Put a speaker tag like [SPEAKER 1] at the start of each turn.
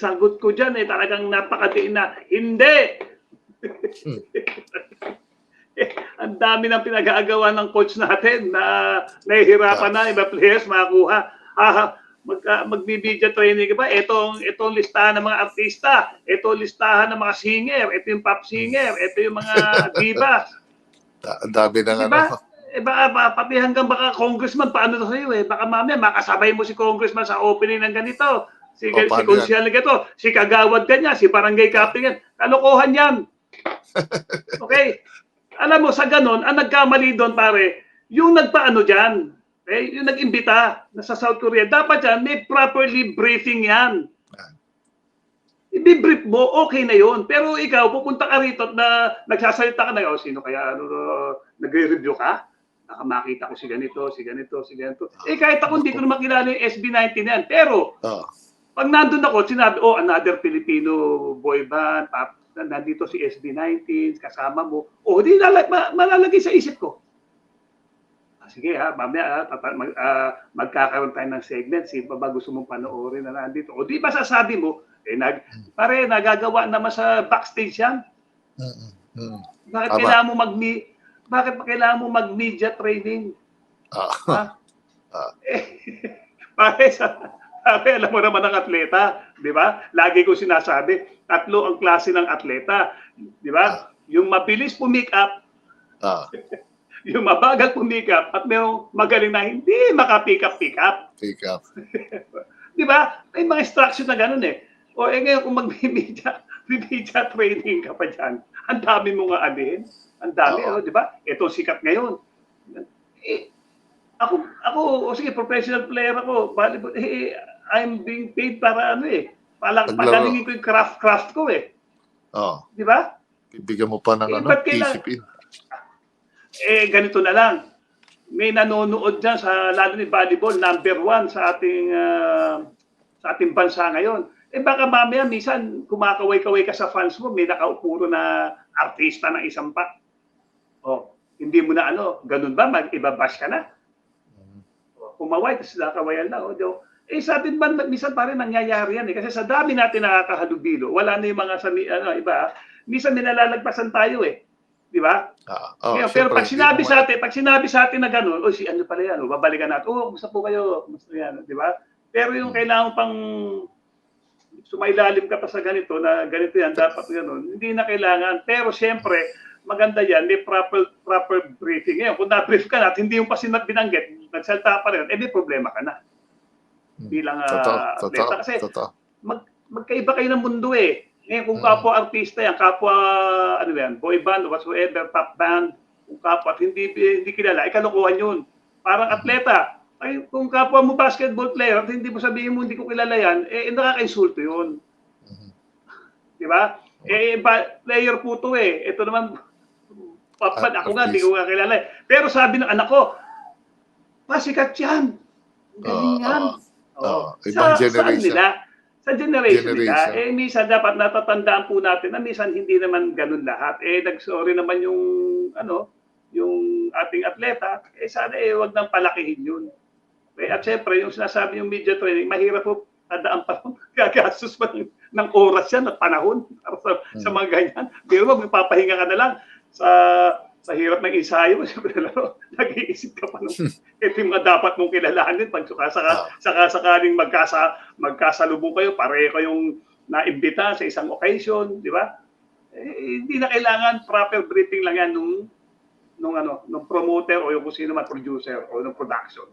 [SPEAKER 1] sagot ko dyan eh, talagang napakadiin na, hindi!
[SPEAKER 2] Hmm.
[SPEAKER 1] Eh, ang dami ng pinag-aagawa ng coach natin na nahihirapan na iba players makakuha. Ah, mag, uh, magbibideo training ba? Itong, itong listahan ng mga artista, ito listahan ng mga singer, ito yung pop singer, ito yung mga divas.
[SPEAKER 2] Ang dami ng
[SPEAKER 1] Diba?
[SPEAKER 2] ano.
[SPEAKER 1] Eh baka, ba- pati hanggang baka congressman, paano to sa'yo eh? Baka mamaya makasabay mo si congressman sa opening ng ganito. Si,
[SPEAKER 2] O,
[SPEAKER 1] si na ganito, si kagawad ganyan, si barangay captain yan. Kalokohan yan. Okay? Alam mo, sa ganon, ang nagkamali doon pare, yung nagpaano dyan, okay? yung nag-imbita na sa South Korea, dapat yan, may properly briefing yan. I-brief mo, okay na yon. Pero ikaw, pupunta ka rito na nagsasalita ka na, oh, sino kaya, ano, nagre-review ka? Baka makita ko si ganito, si ganito, si ganito. Eh, kahit ako hindi ko naman kilala yung SB19 yan. Pero,
[SPEAKER 2] Oh,
[SPEAKER 1] pag nandun ako, sinabi, oh, another Filipino boy band, pap, nandito si SB19, kasama mo. Oh, di lalag, ma- malalagay sa isip ko. Ah, sige ha, mamaya ha, tata- mag, ah, magkakaroon tayo ng segment, sino pa ba gusto mong panoorin na nandito? O di ba sasabi mo, eh, nag, pare, nagagawa naman sa backstage yan.
[SPEAKER 2] mm, mm, mm.
[SPEAKER 1] Bakit
[SPEAKER 2] Tama.
[SPEAKER 1] kailangan mo mag bakit pa kailangan mo mag-media training?
[SPEAKER 2] Ah,
[SPEAKER 1] Ha?
[SPEAKER 2] Ah.
[SPEAKER 1] Eh, pare, sa, pare, alam mo naman ang atleta, di ba? Lagi ko sinasabi, tatlo ang klase ng atleta, di ba? Yung mabilis pumick up,
[SPEAKER 2] ah,
[SPEAKER 1] yung mabagal pumick up, at merong magaling na hindi makapick up, pick up.
[SPEAKER 2] pick up.
[SPEAKER 1] Di ba? May mga instruction na ganun eh. O eh ngayon kung mag-media, media training ka pa dyan, ang dami mo nga alin. Ang dami,
[SPEAKER 2] Oo.
[SPEAKER 1] ano, di ba? Ito sikat ngayon. Eh, ako, ako, o sige, professional player ako, volleyball, eh, I'm being paid para ano eh, palang
[SPEAKER 2] Paglaro.
[SPEAKER 1] pagalingin ko yung craft-craft ko eh.
[SPEAKER 2] Oh,
[SPEAKER 1] Di ba?
[SPEAKER 2] bibigyan mo pa ng
[SPEAKER 1] Eh,
[SPEAKER 2] ano,
[SPEAKER 1] ba't
[SPEAKER 2] discipline.
[SPEAKER 1] Eh, ganito na lang. May nanonood dyan sa, lalo ni volleyball, number one sa ating, ah, sa ating bansa ngayon. Eh baka mamaya minsan kumakaway-kaway ka sa fans mo, may nakaupo na artista ng isang pa. Oh, hindi mo na ano, ganun ba? Mag-ibabash ka na? O, Kumaway, tapos nakawayan na. Di, oh. eh sa atin ba, minsan pa rin nangyayari yan eh. Kasi sa dami natin nakakahalubilo, wala na yung mga sa, ano, iba. Minsan may nalalagpasan tayo eh. Di ba?
[SPEAKER 2] Ah, oh,
[SPEAKER 1] Kaya, pero pag sinabi sa atin, pag sinabi sa atin na gano'n, oh si ano pala yan, oh, babalikan natin. Oh, kumusta po kayo? Kumusta yan, di ba? Pero yung
[SPEAKER 2] Hmm.
[SPEAKER 1] kailangan pang sumailalim ka pa sa ganito na ganito yan, dapat gano'n. Hindi na kailangan. Pero siyempre, maganda yan, may proper proper briefing. Ngayon, kung na-brief ka na at hindi yung pa binanggit, nagsalta pa rin, eh may problema ka na.
[SPEAKER 2] Hmm.
[SPEAKER 1] bilang, ah,
[SPEAKER 2] Totoo,
[SPEAKER 1] atleta.
[SPEAKER 2] totoo,
[SPEAKER 1] Kasi
[SPEAKER 2] totoo.
[SPEAKER 1] mag, magkaiba kayo ng mundo eh. Ngayon, kung
[SPEAKER 2] Mm.
[SPEAKER 1] kapwa artista yan, kapwa, ano yan, boy band, whatsoever, pop band, kung kapwa, at hindi, hindi kilala, ay kalokohan yun. Parang atleta, ay kung kapwa mo basketball player, at hindi mo sabihin mo, hindi ko kilala yan, eh, nakaka-insulto yun. Di ba? Eh, ba, player po to eh. Ito naman,
[SPEAKER 2] Ah,
[SPEAKER 1] ako nga, hindi ko nga kilala eh. Pero sabi ng anak ko, pasikat yan. Ang Galing
[SPEAKER 2] Oo,
[SPEAKER 1] yan.
[SPEAKER 2] oo.
[SPEAKER 1] Oo.
[SPEAKER 2] Oo, ibang
[SPEAKER 1] sa,
[SPEAKER 2] generation.
[SPEAKER 1] Saan nila? Sa generation,
[SPEAKER 2] Generation.
[SPEAKER 1] nila. Eh, minsan dapat natatandaan po natin na minsan hindi naman ganun lahat. Eh, nag-sorry naman yung, ano, yung ating atleta. Eh, sana eh, wag nang palakihin yun. Eh, at syempre, yung sinasabi yung media training, mahirap po tandaan pa rin. Gagastos pa ng, ng oras yan at panahon para sa, sa
[SPEAKER 2] Hmm.
[SPEAKER 1] mga ganyan. Pero wag, magpapahinga ka na lang sa sa hirap ng ensayo. Siyempre, lalo, nag-iisip ka pa nung ito yung mga dapat mong kilalanin pag saka, saka,
[SPEAKER 2] Ah.
[SPEAKER 1] saka sakaling magkasa, magkasalubong kayo, pareho kayong naimbita sa isang occasion, di ba? Eh, hindi na kailangan proper briefing lang yan nung nung ano, nung promoter o yung kung sino man producer o nung production.